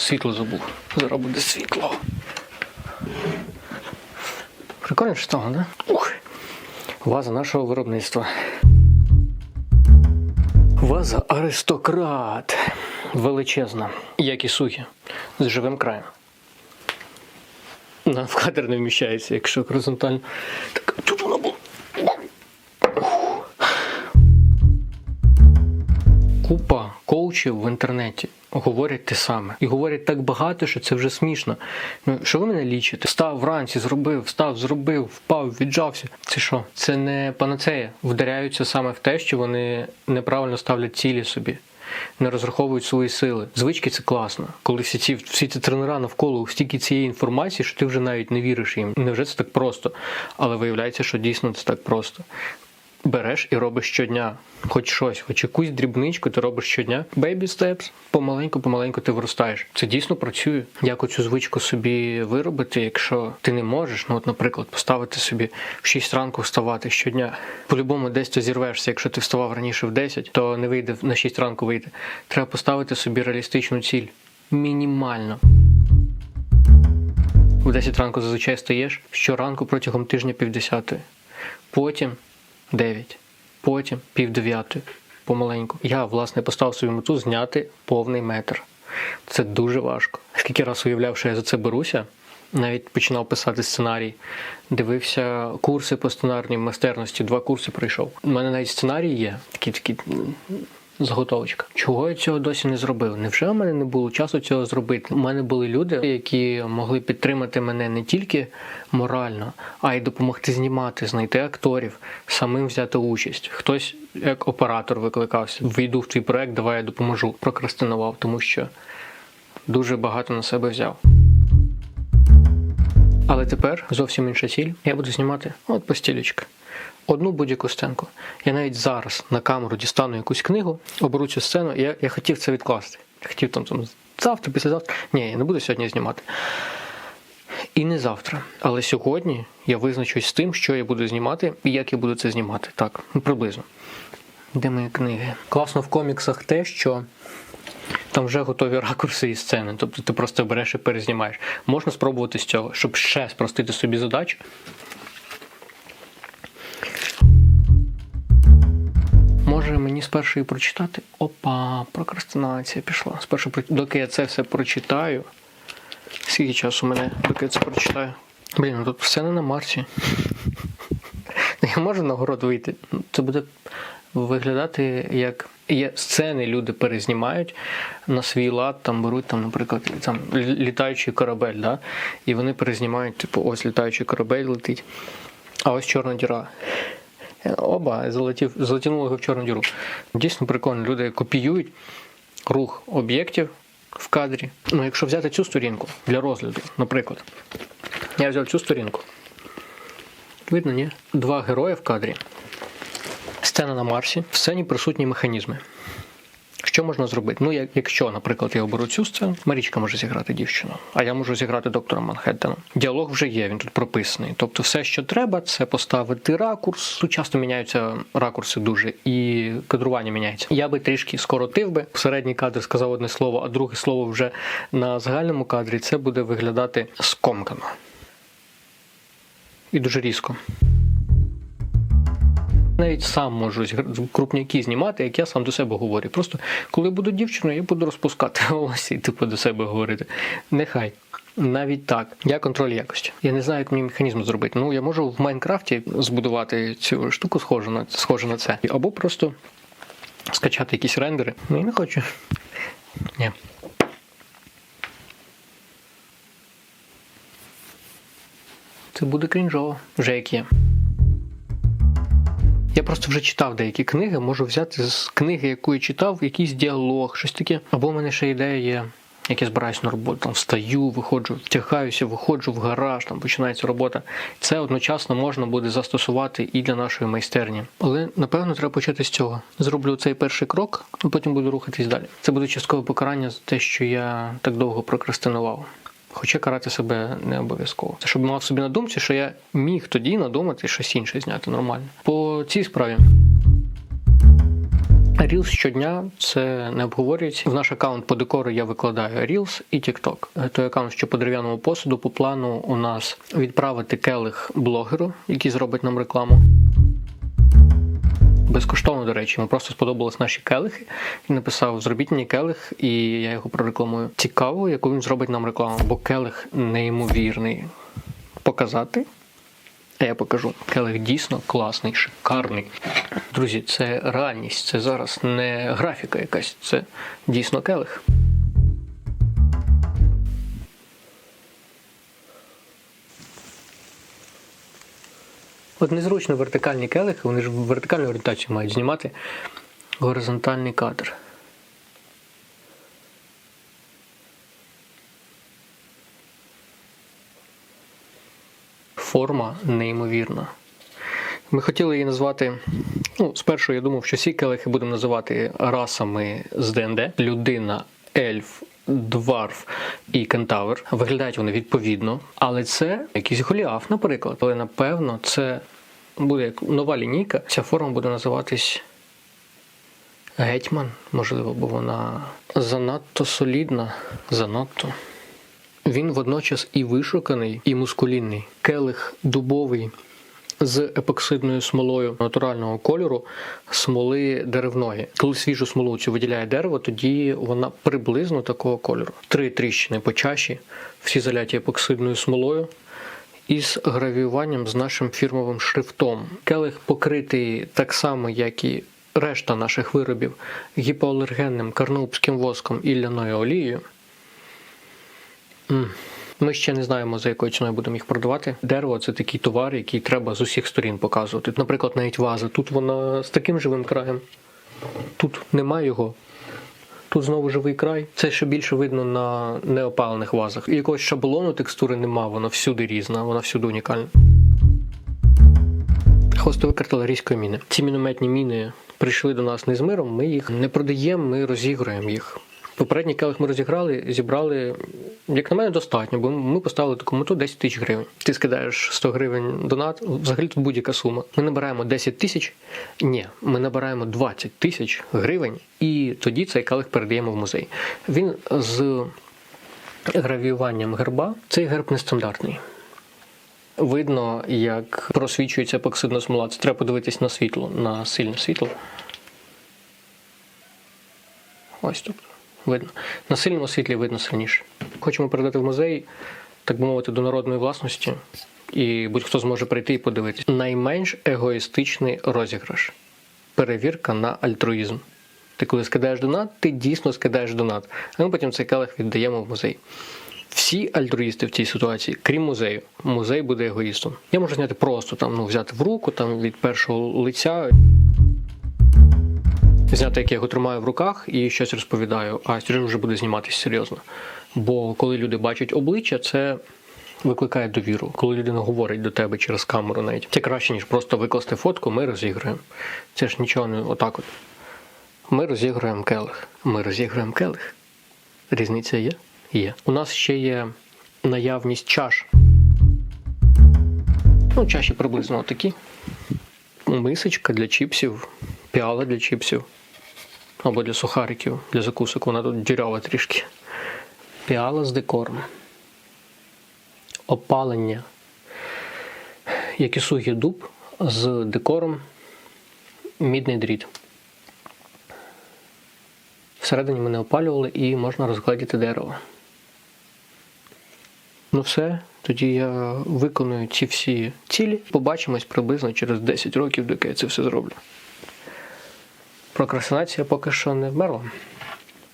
світло забув. Зараз буде світло. Прикольно що стало, да? Ух. Ваза нашого виробництва. Ваза аристократ. Величезна, як і сухі, з живим краєм. На в кадр не вміщається, якщо горизонтально. Так, коучів в інтернеті говорять те саме. І говорять так багато, що це вже смішно. Ну, що ви мене лічите? Встав вранці, зробив, встав, зробив, впав, віджався. Це що? Це не панацея. Вдаряються саме в те, що вони неправильно ставлять цілі собі. Не розраховують свої сили. Звички це класно. Коли всі ці всі ці тренера навколо стільки цієї інформації, що ти вже навіть не віриш їм. Невже це так просто? Але виявляється, що дійсно це так просто береш і робиш щодня. Хоч щось, хоч якусь дрібничку ти робиш щодня. Baby steps, помаленьку, помаленьку ти виростаєш. Це дійсно працює. Як оцю звичку собі виробити, якщо ти не можеш, ну от, наприклад, поставити собі в 6 ранку вставати щодня. По-любому десь ти зірвешся. Якщо ти вставав раніше в 10, то не вийде на 6 ранку вийти. Треба поставити собі реалістичну ціль. Мінімально. В 10 ранку зазвичай стаєш щоранку протягом тижня півдесятої. Потім 9, потім пів дев'ятої, помаленьку. Я, власне, поставив собі мету зняти повний метр. Це дуже важко. Скільки раз уявляв, що я за це беруся, навіть починав писати сценарій, дивився курси по сценарній майстерності, два курси пройшов. У мене навіть сценарій є, такі такі. М, Заготовочка. Чого я цього досі не зробив? Невже в мене не було часу цього зробити? У мене були люди, які могли підтримати мене не тільки морально, а й допомогти знімати, знайти акторів, самим взяти участь. Хтось як оператор викликався. Війду в твій проект, давай я допоможу. Прокрастинував, тому що дуже багато на себе взяв. Але тепер зовсім інша ціль. Я буду знімати от постілечка. Одну будь-яку сценку. Я навіть зараз на камеру дістану якусь книгу, оберу цю сцену, і я, я хотів це відкласти. Хотів там, там завтра, післязавтра. Ні, я не буду сьогодні знімати. І не завтра. Але сьогодні я визначусь з тим, що я буду знімати і як я буду це знімати. Так, ну приблизно. Де мої книги? Класно в коміксах те, що там вже готові ракурси і сцени. Тобто ти просто береш і перезнімаєш. Можна спробувати з цього, щоб ще спростити собі задачу. Мені спершу і прочитати? Опа, прокрастинація пішла. Спершу, доки я це все прочитаю. Скільки часу мене, доки я це прочитаю? Блін, ну тут все не на Марсі. Я можу на город вийти. Ну, Це буде виглядати як є сцени, люди перезнімають на свій лад, там беруть, там, наприклад, там літаючий корабель, да? і вони перезнімають, типу, ось літаючий корабель летить, а ось чорна діра. Оба, залетів, залетінули його в чорну діру. Дійсно прикольно, люди копіюють рух об'єктів в кадрі. Ну, якщо взяти цю сторінку для розгляду, наприклад, я взяв цю сторінку. Видно, ні? Два герої в кадрі. Сцена на Марсі. В сцені присутні механізми. Що можна зробити? Ну, якщо, наприклад, я оберу цю сцену, Марічка може зіграти дівчину, а я можу зіграти доктора Манхеттена. Діалог вже є, він тут прописаний. Тобто, все, що треба, це поставити ракурс. Тут часто міняються ракурси дуже, і кадрування міняється. Я би трішки скоротив би. Середній кадр сказав одне слово, а друге слово вже на загальному кадрі. Це буде виглядати скомкано. І дуже різко. Навіть сам можу крупняки знімати, як я сам до себе говорю. Просто коли буду дівчиною, я буду розпускати волосся і типу до себе говорити. Нехай. Навіть так. Я контроль якості. Я не знаю, як мені механізм зробити. Ну, я можу в Майнкрафті збудувати цю штуку, схожу на, схожу на це. Або просто скачати якісь рендери. Ну, я не хочу. Ні. Це буде крінжово, вже як є. Я просто вже читав деякі книги, можу взяти з книги, яку я читав, якийсь діалог, щось таке. Або в мене ще ідея є, як я збираюсь на роботу, там встаю, виходжу, втягаюся, виходжу в гараж, там починається робота. Це одночасно можна буде застосувати і для нашої майстерні. Але напевно треба почати з цього. Зроблю цей перший крок, а потім буду рухатись далі. Це буде часткове покарання за те, що я так довго прокрастинував. Хоча карати себе не обов'язково. Це щоб мав собі на думці, що я міг тоді надумати щось інше зняти нормально. По цій справі. Reels щодня це не обговорюється. В наш аккаунт по декору я викладаю Reels і TikTok. Той аккаунт, що по дерев'яному посуду, по плану у нас відправити келих блогеру, який зробить нам рекламу. Безкоштовно, до речі, йому просто сподобались наші келихи. Він написав: зробіть мені келих, і я його прорекламую. Цікаво, яку він зробить нам рекламу, бо келих неймовірний. Показати. А я покажу. Келих дійсно класний, шикарний. Друзі, це реальність. Це зараз не графіка якась, це дійсно келих. От незручно вертикальні келихи, вони ж вертикальну орієнтацію мають знімати горизонтальний кадр. Форма неймовірна. Ми хотіли її назвати. Ну, спершу я думав, що всі келихи будемо називати расами з ДНД: людина, ельф, дварф і кентавр. Виглядають вони відповідно, але це якийсь голіаф, наприклад. Але напевно це буде як нова лінійка. Ця форма буде називатись гетьман, можливо, бо вона занадто солідна, занадто. Він водночас і вишуканий, і мускулінний. Келих дубовий з епоксидною смолою натурального кольору смоли деревної. Коли свіжу смолу цю виділяє дерево, тоді вона приблизно такого кольору. Три тріщини по чаші, всі заляті епоксидною смолою. Із гравіюванням з нашим фірмовим шрифтом. Келих покритий так само, як і решта наших виробів, гіпоалергенним карнаубським воском і ляною олією. Ми ще не знаємо, за якою ціною будемо їх продавати. Дерево це такий товар, який треба з усіх сторін показувати. Наприклад, навіть ваза. Тут вона з таким живим краєм. Тут немає його. Тут знову живий край. Це ще більше видно на неопалених вазах. Якогось шаблону текстури нема, вона всюди різна, вона всюди унікальна. Хвостовик артилерійської міни. Ці мінометні міни прийшли до нас не з миром, ми їх не продаємо, ми розігруємо їх. Попередній келих ми розіграли, зібрали, як на мене, достатньо, бо ми поставили таку мету 10 тисяч гривень. Ти скидаєш 100 гривень донат, взагалі тут будь-яка сума. Ми набираємо 10 тисяч, ні, ми набираємо 20 тисяч гривень, і тоді цей келих передаємо в музей. Він з гравіюванням герба. Цей герб нестандартний. Видно, як просвічується епоксидна смола. Це треба подивитись на світло, на сильне світло. Ось тут. Видно. На сильному світлі видно сильніше. Хочемо передати в музей, так би мовити, до народної власності. І будь-хто зможе прийти і подивитись. Найменш егоїстичний розіграш. Перевірка на альтруїзм. Ти коли скидаєш донат, ти дійсно скидаєш донат. А ми потім цей келих віддаємо в музей. Всі альтруїсти в цій ситуації, крім музею, музей буде егоїстом. Я можу зняти просто там, ну, взяти в руку там від першого лиця. Зняти, як я його тримаю в руках і щось розповідаю, а Сережа вже буде зніматися серйозно. Бо коли люди бачать обличчя, це викликає довіру. Коли людина говорить до тебе через камеру, навіть це краще, ніж просто викласти фотку, ми розіграємо. Це ж нічого не отак от. Ми розіграємо келих. Ми розіграємо келих. Різниця є? Є. У нас ще є наявність чаш. Ну, чаші приблизно такі. Мисочка для чіпсів, піала для чіпсів. Або для сухариків, для закусок. Вона тут дірява трішки. Піала з декором. Опалення. Якісугі дуб з декором. Мідний дріт. Всередині ми не опалювали і можна розгледіти дерево. Ну все, тоді я виконую ці всі цілі. Побачимось приблизно через 10 років, доки я це все зроблю. Прокрастинація поки що не вмерла.